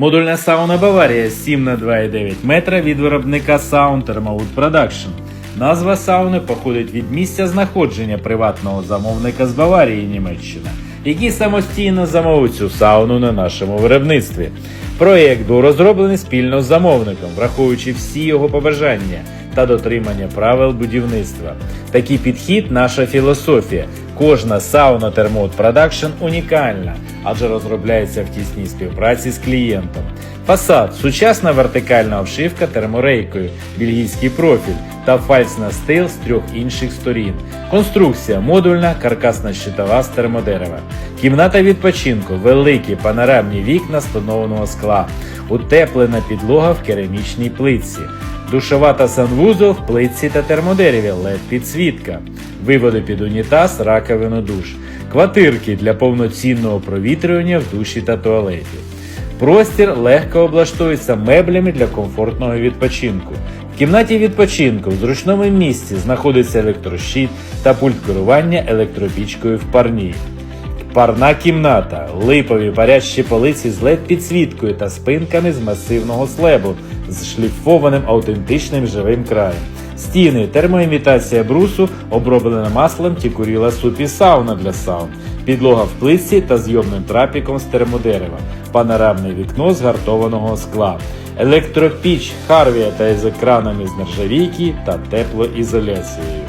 Модульна сауна Баварія 7 на 2,9 метра від виробника Sound Thermowood Production. Назва сауни походить від місця знаходження приватного замовника з Баварії, Німеччина, який самостійно замовив цю сауну на нашому виробництві. Проєкт був розроблений спільно з замовником, враховуючи всі його побажання та дотримання правил будівництва. Такий підхід наша філософія. Кожна сауна Thermode Production унікальна, адже розробляється в тісній співпраці з клієнтом. Фасад сучасна вертикальна обшивка терморейкою, бельгійський профіль та фальц-настил з трьох інших сторін. Конструкція модульна, каркасна щитова з термодерева. Кімната відпочинку, великі панорамні вікна з тонованого скла, утеплена підлога в керамічній плитці. Душова та санвузол в плитці та термодереві, led підсвітка, виводи під унітаз, раковину душ, квартирки для повноцінного провітрювання в душі та туалеті. Простір легко облаштується меблями для комфортного відпочинку. В кімнаті відпочинку в зручному місці знаходиться електрощит та пульт керування електропічкою в парній. Парна кімната, липові парящі полиці з led підсвіткою та спинками з масивного слебу з шліфованим аутентичним живим краєм. Стіни, термоімітація брусу, оброблена маслом тікуріла супі сауна для саун. Підлога в плитці та зйомним трапіком з термодерева, панорамне вікно з гартованого скла, електропіч Харвія та з екранами з нержавійки та теплоізоляцією.